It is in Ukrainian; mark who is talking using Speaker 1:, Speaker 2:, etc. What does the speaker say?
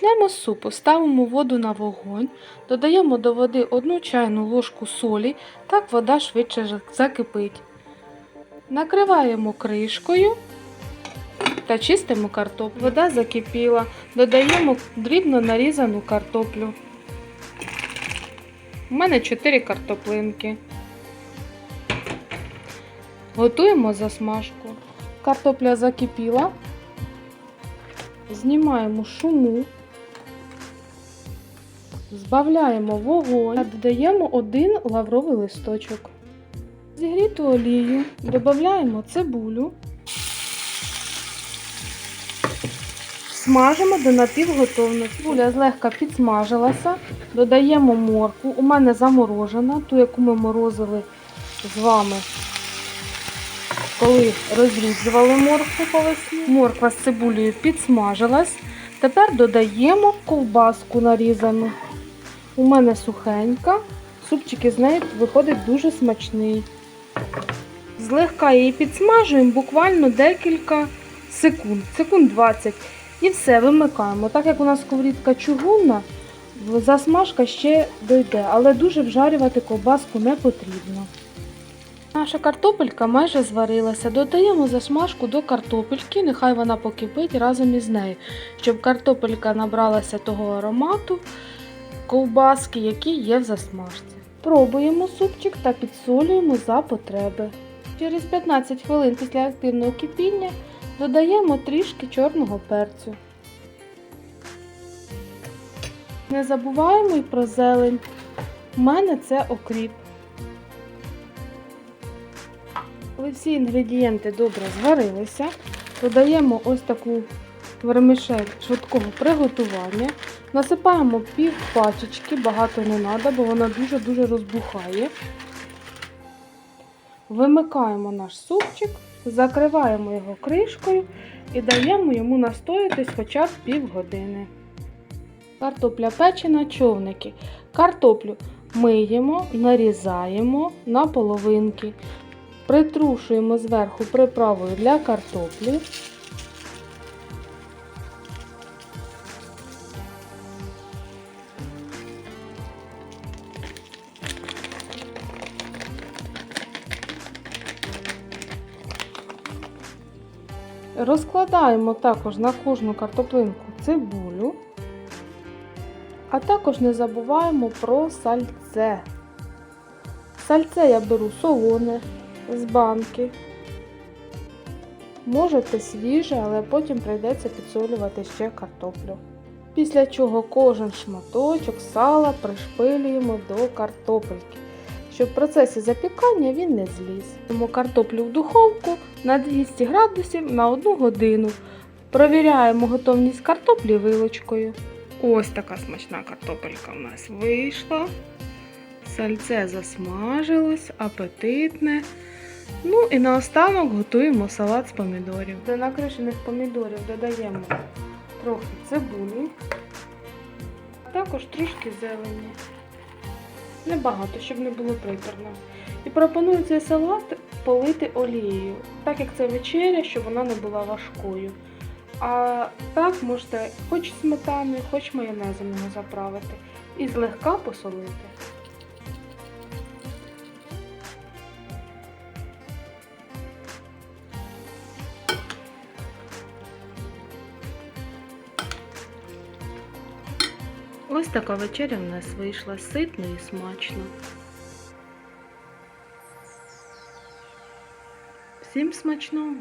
Speaker 1: З супу, ставимо воду на вогонь, додаємо до води 1 чайну ложку солі, так вода швидше закипить. Накриваємо кришкою та чистимо картоплю. Вода закипіла, додаємо дрібно нарізану картоплю. У мене 4 картоплинки. Готуємо засмажку. Картопля закипіла. Знімаємо шуму, збавляємо вогонь та додаємо один лавровий листочок. Зігріту олію, додаємо цибулю, смажимо до напівготовності. Цибуля злегка підсмажилася, додаємо моркву. У мене заморожена, ту, яку ми морозили з вами коли розрізували моркву по весні. Морква з цибулею підсмажилась. Тепер додаємо ковбаску нарізану. У мене сухенька. Супчик із неї виходить дуже смачний. Злегка її підсмажуємо буквально декілька секунд, секунд 20. І все, вимикаємо. Так як у нас сковорідка чугунна, засмажка ще дойде, але дуже вжарювати ковбаску не потрібно. Наша картопелька майже зварилася. Додаємо засмажку до картопельки, нехай вона покипить разом із нею, щоб картопелька набралася того аромату ковбаски, який є в засмажці. Пробуємо супчик та підсолюємо за потреби. Через 15 хвилин після активного кипіння додаємо трішки чорного перцю. Не забуваємо й про зелень. У мене це окріп. Коли всі інгредієнти добре зварилися, додаємо ось таку вермишель швидкого приготування. Насипаємо пів пачечки, багато не треба, бо вона дуже-дуже розбухає. Вимикаємо наш супчик, закриваємо його кришкою і даємо йому настоятись хоча б півгодини. Картопля печена, човники. Картоплю миємо, нарізаємо на половинки. Притрушуємо зверху приправою для картоплі. Розкладаємо також на кожну картоплинку цибулю, а також не забуваємо про сальце. Сальце я беру солоне з банки. Можете свіже, але потім прийдеться підсолювати ще картоплю. Після чого кожен шматочок сала пришпилюємо до картопельки, щоб в процесі запікання він не зліз. Тому картоплю в духовку на 200 градусів на 1 годину. Провіряємо готовність картоплі вилочкою. Ось така смачна картопелька в нас вийшла. Сальце засмажилось, апетитне. Ну і наостанок готуємо салат з помідорів. До накришених помідорів додаємо трохи цибулі, також трішки зелені. Небагато, щоб не було приторно. І пропоную цей салат полити олією, так як це вечеря, щоб вона не була важкою. А так можете хоч сметаною, хоч майонезом його заправити і злегка посолити. Ось така вечеря в нас вийшла ситно і смачно. Всім смачного!